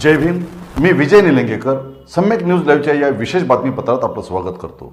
जय भीम मी विजय निलंगेकर सम्यक न्यूज लाईव्हच्या या विशेष बातमीपत्रात आपलं स्वागत करतो.